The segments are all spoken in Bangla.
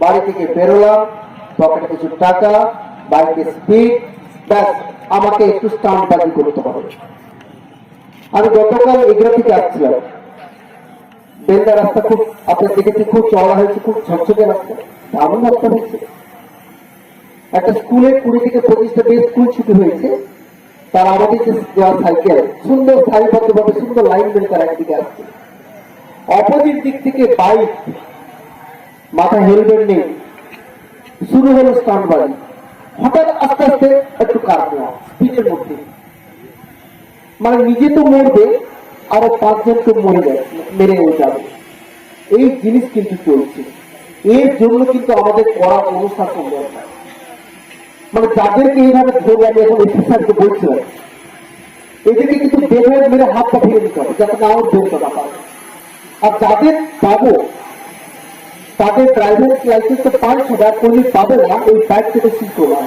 বাড়ি থেকে বেরোলাম পকেটে কিছু টাকা বাইকে স্পিড ব্যাস, আমাকে একটু স্টান্ট বাজি করতে হবে। আমি গতকাল এগুলো থেকে আসছিলাম। বেলদা রাস্তা খুব, আপনার দেখেছি খুব চওড়া হয়েছে, খুব ঝকঝকে রাস্তা? দারুণ রাস্তা হয়েছে। একটা স্কুলে কুড়ি থেকে পঁচিশটা দিয়ে স্কুল ছুটি হয়েছে। তার আমাদের যে দেওয়া সাইকেল, সুন্দর সারিবদ্ধভাবে সুন্দর লাইন মেরে তারা একদিকে আসছে। অপোজিট দিক থেকে বাইক মাথায় হেলমেট নেই। শুরু হলো স্টান্ট বাড়ি হঠাৎ আস্তে আস্তে একটু নেওয়া স্পিডের মধ্যে। মানে নিজে তো মরবে, আরও পাঁচজনকে মরে যাবে মেরেও যাবে। এই জিনিস কিন্তু চলছে। এর জন্য কিন্তু আমাদের কড়া অনুশাসন দরকার। মানে যাদেরকে এইভাবে ধরে আমি এখন অফিসারকে বলছিলাম এদেরকে কিন্তু বের মেরে হাত পা ফিরে দিতে হবে, যাতে না আমার ধরতে পারে আর যাদের পাবো তাদের ড্রাইভার লাইসেন্স তো পাঁচশো টাকা করলে পাবে না, ওই বাইক থেকে সিল করা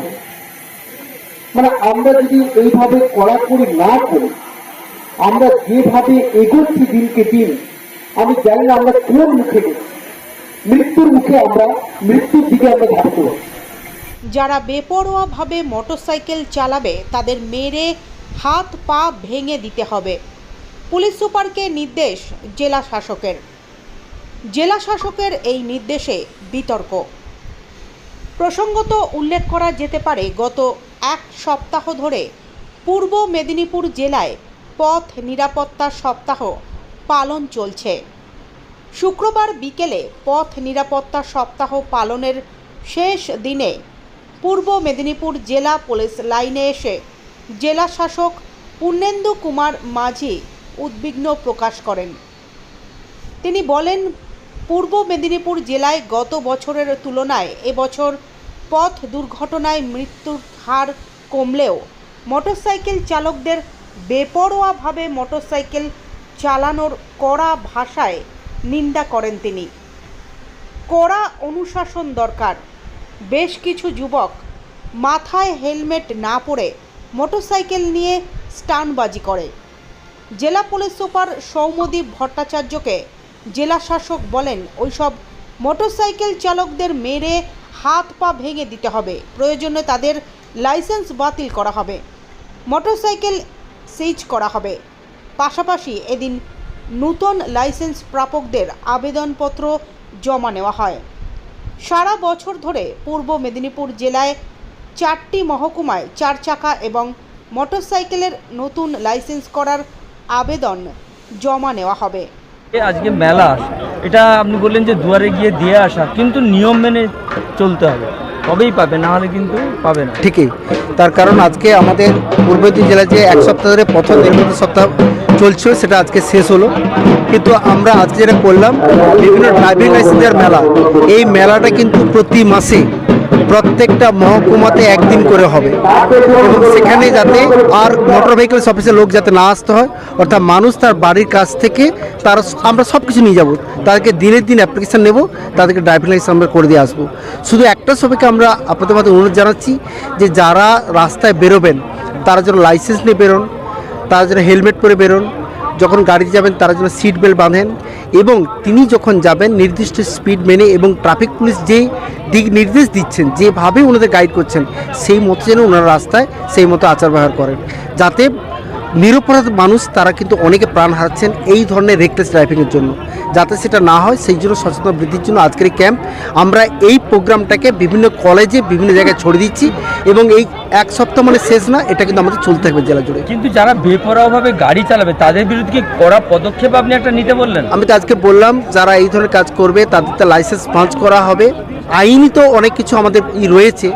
মানে আমরা যদি এইভাবে কড়াকড়ি না করি, আমরা যেভাবে এগোচ্ছি দিনকে দিন, আমি জানি না আমরা কোন মুখে মৃত্যুর মুখে আমরা, মৃত্যুর দিকে আমরা হচ্ছি যারা বেপরোয়াভাবে মোটরসাইকেল চালাবে, তাদের মেরে হাত পা ভেঙে দিতে হবে। পুলিশ সুপারকে নির্দেশ জেলা শাসকের। জেলা শাসকের এই নির্দেশে বিতর্ক। প্রসঙ্গত উল্লেখ করা যেতে পারে, গত এক সপ্তাহ ধরে পূর্ব মেদিনীপুর জেলায় পথ নিরাপত্তা সপ্তাহ পালন চলছে। শুক্রবার বিকেলে পথ নিরাপত্তা সপ্তাহ পালনের শেষ দিনে পূর্ব মেদিনীপুর জেলা পুলিশ লাইনে এসে জেলা শাসক পূর্ণেন্দু কুমার মাঝি উদ্বিগ্ন প্রকাশ করেন। তিনি বলেন পূর্ব মেদিনীপুর জেলায় গত বছরের তুলনায় এবছর পথ দুর্ঘটনায় মৃত্যুর হার কমলেও মোটরসাইকেল চালকদের বেপরোয়াভাবে মোটরসাইকেল চালানোর কড়া ভাষায় নিন্দা করেন তিনি। কড়া অনুশাসন দরকার। বেশ কিছু যুবক মাথায় হেলমেট না পরে মোটরসাইকেল নিয়ে স্টানবাজি করে। জেলা পুলিশ সুপার সৌমদীপ ভট্টাচার্যকে জেলা শাসক বলেন, ওইসব মোটরসাইকেল চালকদের মেরে হাত পা ভেঙে দিতে হবে। প্রয়োজনে তাদের লাইসেন্স বাতিল করা হবে। মোটরসাইকেল সিজ করা হবে। পাশাপাশি এদিন নূতন লাইসেন্স প্রাপকদের আবেদনপত্র জমা নেওয়া হয়। সারা বছর ধরে পূর্ব মেদিনীপুর জেলায় চারটি মহকুমায় চার চাকা এবং মোটরসাইকেলের নতুন লাইসেন্স করার আবেদন জমা নেওয়া হবে। আজকে মেলা। এটা আপনি বললেন যে দুয়ারে গিয়ে দিয়ে আসা, কিন্তু নিয়ম মেনে চলতে হবে। তবেই পাবে, না হলে কিন্তু পাবে না। ঠিকই। তার কারণ আজকে আমাদের পূর্ব জেলায় যে এক সপ্তাহ ধরে প্রথম নির্মিত সপ্তাহ চলছিল, সেটা আজকে শেষ হলো। কিন্তু আমরা আজকে যেটা করলাম, বিভিন্ন ড্রাইভিং লাইসেন্সের মেলা। এই মেলাটা কিন্তু প্রতি মাসে প্রত্যেকটা মহকুমাতে একদিন করে হবে। এবং সেখানে যাতে আর মোটর ভেহিকলস অফিসের লোক যাতে না আসতে হয়, অর্থাৎ মানুষ তার বাড়ির কাছ থেকে তার আমরা সব কিছু নিয়ে যাব। তাদেরকে দিনের দিন অ্যাপ্লিকেশন নেব, তাদেরকে ড্রাইভিং লাইসেন্স আমরা করে দিয়ে আসব। শুধু একটা সবাইকে আমরা আপনাদের মাধ্যমে অনুরোধ জানাচ্ছি যে যারা রাস্তায় বেরোবেন, তারা যেন লাইসেন্স নিয়ে বেরোন, তারা যেন হেলমেট পরে বেরোন যখন গাড়িতে যাবেন, তারা যেন সিট বেল্ট বাঁধেন এবং তিনি যখন যাবেন, নির্দিষ্ট স্পিড মেনে এবং ট্রাফিক পুলিশ যে দিক নির্দেশ দিচ্ছেন যেভাবে ওনাদের গাইড করছেন, সেই মতো যেন ওনারা রাস্তায় সেই মতো আচার ব্যবহার করেন। যাতে নিরপরাধ মানুষ তারা কিন্তু অনেকে প্রাণ হারাচ্ছেন এই ধরনের রেকলেস ড্রাইভিংয়ের জন্য। যাতে সেটা না হয় সেই জন্য সচেতনতা বৃদ্ধির জন্য আজকের এই ক্যাম্প। আমরা এই প্রোগ্রামটাকে বিভিন্ন কলেজে বিভিন্ন জায়গায় ছড়িয়ে দিচ্ছি এবং এই এক সপ্তাহ মানে শেষ না এটা কিন্তু আমাদের চলতে থাকবে জেলা জুড়ে। কিন্তু যারা বেপরোয়াভাবে গাড়ি চালাবে তাদের বিরুদ্ধে কি কড়া পদক্ষেপ আপনি একটা নিতে বললেন? আমি তো আজকে বললাম যারা এই ধরনের কাজ করবে তাদের তো লাইসেন্স পাঞ্চ করা হবে। আইনি তো অনেক কিছু আমাদের ই রয়েছে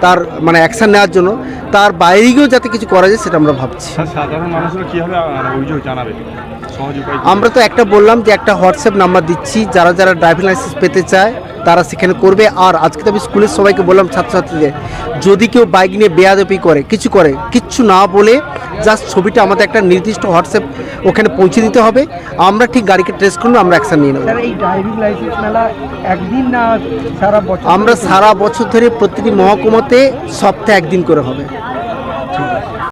তার মানে অ্যাকশান নেওয়ার জন্য তার বাইরে গিয়েও যাতে কিছু করা যায় সেটা আমরা ভাবছি সাধারণ মানুষরা কীভাবে মানে অভিযোগ জানাবে? আমরা তো একটা বললাম যে একটা হোয়াটসঅ্যাপ নাম্বার দিচ্ছি যারা যারা ড্রাইভিং লাইসেন্স পেতে চায় তারা সেখানে করবে। আর আজকে তো আমি স্কুলের সবাইকে বললাম ছাত্রছাত্রীদের যদি কেউ বাইক নিয়ে বেয়াদপি করে কিছু করে কিচ্ছু না বলে জাস্ট ছবিটা আমাদের একটা নির্দিষ্ট হোয়াটসঅ্যাপ ওখানে পৌঁছে দিতে হবে। আমরা ঠিক গাড়িকে ট্রেস করলে আমরা অ্যাকশন নিয়ে নেব। আমরা সারা বছর ধরে প্রতিটি মহকুমাতে সপ্তাহে একদিন করে হবে।